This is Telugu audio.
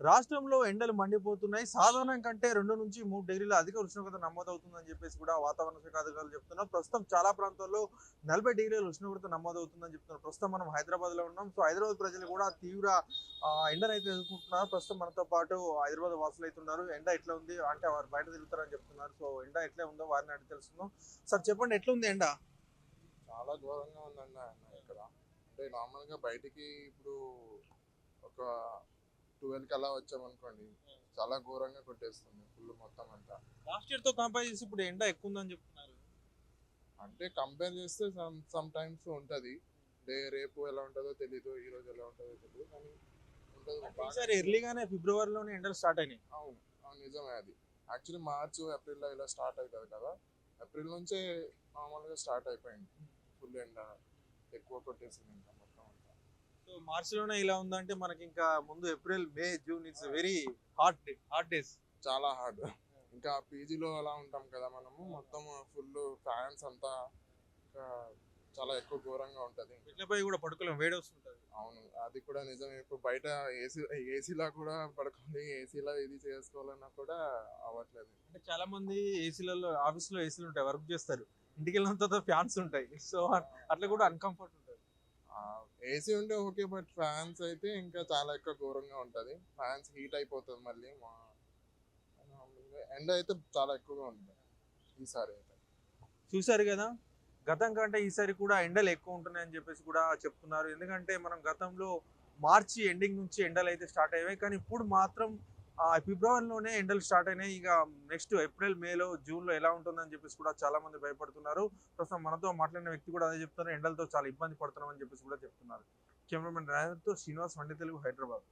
రాష్ట్రంలో ఎండలు మండిపోతున్నాయి. సాధారణం కంటే రెండు నుంచి మూడు డిగ్రీల అధిక ఉష్ణోగ్రత నమోదవుతుందని చెప్పేసి కూడా వాతావరణ శాఖ అధికారులు చెప్తున్నారు. ప్రస్తుతం చాలా ప్రాంతాల్లో నలభై డిగ్రీల ఉష్ణోగ్రత నమోదవుతుందని చెప్తున్నారు. ప్రస్తుతం మనం హైదరాబాద్లో ఉన్నాం. సో హైదరాబాద్ ప్రజలు కూడా తీవ్ర ఎండనైతే ఎదుర్కొంటున్నారు. ప్రస్తుతం మనతో పాటు హైదరాబాద్ వాసులు అవుతున్నారు ఎండ ఎట్లా ఉంది? అంటే వారు బయట తిరుగుతారని చెప్తున్నారు. సో ఎండ ఎట్లా ఉందో వారిని అడిగి తెలుసుకుందాం. సార్ చెప్పండి ఎట్లా ఉంది ఎండ? చాలా ఘోరంగా ఉందండి ఇక్కడ. అంటే నార్మల్గా బయటికి ఇప్పుడు ఒక ట్వెల్వ్కి అలా వచ్చామనుకోండి చాలా ఘోరంగా కొట్టేస్తుంది ఫుల్ మొత్తం అంతా. లాస్ట్ ఇయర్తో కంపేర్ చేసి ఇప్పుడు ఎండ ఎక్కువ ఉందని చెప్తున్నారు. అంటే కంపేర్ చేస్తే సమ్ సమ్ టైమ్స్ ఉంటుంది. డే రేపు ఎలా ఉంటుందో తెలీదు ఈ రోజు ఎలా ఉంటుందో తెలియదు కానీ ఉంటుంది ఎర్లీగానే ఫిబ్రవరిలోనే ఎండలు స్టార్ట్ అయినాయి. అవును అవును నిజమే అది. యాక్చువల్లీ మార్చ్ ఏప్రిల్లో ఇలా స్టార్ట్ అవుతుంది కదా. ఏప్రిల్ నుంచే నార్మల్గా స్టార్ట్ అయిపోయింది. ఫుల్ ఎండ ఎక్కువ కొట్టేసింది ఇంకా మొత్తం అంతా. సో మార్చ్లోనే ఇలా ఉందంటే మనకి ఇంకా ముందు April May June it's very hot hot days. చాలా హార్డ్. ఇంకా పీజీలో అలా ఉంటాం కదా మనము మొత్తం ఫుల్ ఫ్యాన్స్ అంతా ఇంకా చాలా ఎక్కువ ఘోరంగా ఉంటుంది. ఇట్లపై కూడా పడుకోలేం వేడి వస్తుంటది. అవును అది కూడా నిజమే. ఇప్పుడు బయట ఏసీ ఏసీలో కూడా పడుకొని ఏసీలో ఇది చేసుకోవాలన్నా కూడా అవ్వట్లేదు. అంటే చాలా మంది ఏసీలలో ఆఫీస్లో ఏసీలు ఉంటాయి వర్క్ చేస్తారు. ఇంటికి వెళ్ళిన తర్వాత ఫ్యాన్స్ ఉంటాయి. సో అట్లా కూడా అన్కంఫర్ట్ ఏసీ ఉంటే ఓకే బట్ ఫ్యాన్స్ అయితే ఇంకా చాలా ఎక్కువ ఘోరంగా ఉంటుంది. ఫ్యాన్స్ హీట్ అయిపోతుంది మళ్ళీ. మా ఎండ అయితే చాలా ఎక్కువగా ఉంటుంది. ఈసారి అయితే. చూసారు కదా? గతం కంటే ఈసారి కూడా ఎండలు ఎక్కువ ఉంటున్నాయని చెప్పేసి కూడా చెప్తున్నారు. ఎందుకంటే మనం గతంలో మార్చి ఎండింగ్ నుంచి ఎండలు అయితే స్టార్ట్ అయ్యాయి. కానీ ఇప్పుడు మాత్రం ఫిబ్రవరిలోనే ఎండలు స్టార్ట్ అయినాయి. ఇక నెక్స్ట్ ఏప్రిల్ మేలో జూన్లో ఎలా ఉంటుందని చెప్పేసి కూడా చాలా మంది భయపడుతున్నారు. ప్రస్తుతం మనతో మాట్లాడిన వ్యక్తి కూడా అదే చెప్తున్నారు. ఎండలతో చాలా ఇబ్బంది పడుతున్నామని చెప్పేసి కూడా చెప్తున్నారు. కెమెరామెన్ రాజర్తో శ్రీనివాస్ వండి తెలుగు హైదరాబాద్.